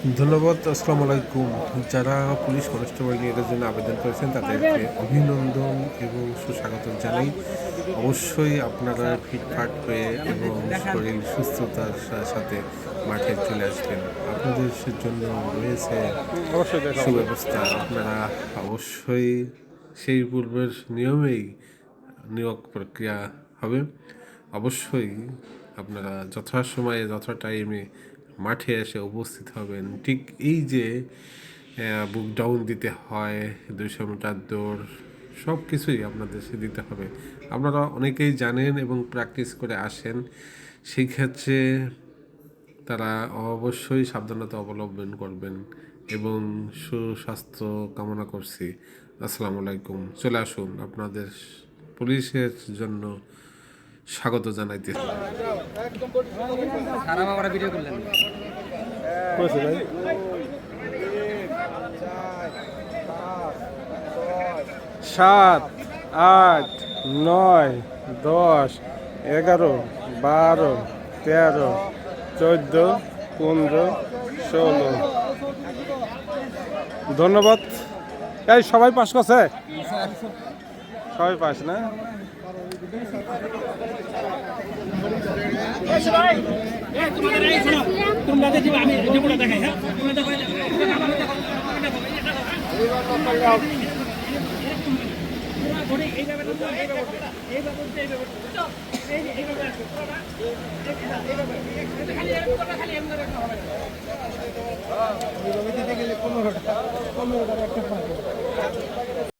ধন্যবাদ আসসালামু আলাইকুম। যারা পুলিশ কনস্টেবল নিয়োগের জন্য আবেদন করেছেন তাদেরকে অভিনন্দন এবং সুস্বাগত জানাই। অবশ্যই আপনারা ফিটফাট হয়ে এবং শরীর সুস্থতার সাথে মাঠে চলে আসবেন। আপনাদের জন্য রয়েছে সুব্যবস্থা। আপনারা অবশ্যই সেই পূর্বের নিয়মেই নিয়োগ প্রক্রিয়া হবে। অবশ্যই আপনারা যথাসময়ে যথা টাইমে মাঠে এসে উপস্থিত হবেন। ঠিক এই যে বুক ডাউন দিতে হয়, দুইশো মিটার দৌড় সব কিছুই আপনাদের সে দিতে হবে। আপনারা অনেকেই জানেন এবং প্র্যাকটিস করে আসেন, সেই ক্ষেত্রে তারা অবশ্যই সাবধানতা অবলম্বন করবেন এবং সুস্বাস্থ্য কামনা করছি। আসসালামু আলাইকুম। চলে আসুন আপনাদের পুলিশের জন্য স্বাগত জানাইতে। ভাই সাত, আট, নয়, দশ, এগারো, বারো, তেরো, চোদ্দ, পনেরো, ষোলো। ধন্যবাদ। এই, সবাই পাস করছে? সবাই পাস, না? এইভাবে তোমরা এইভাবে করবে,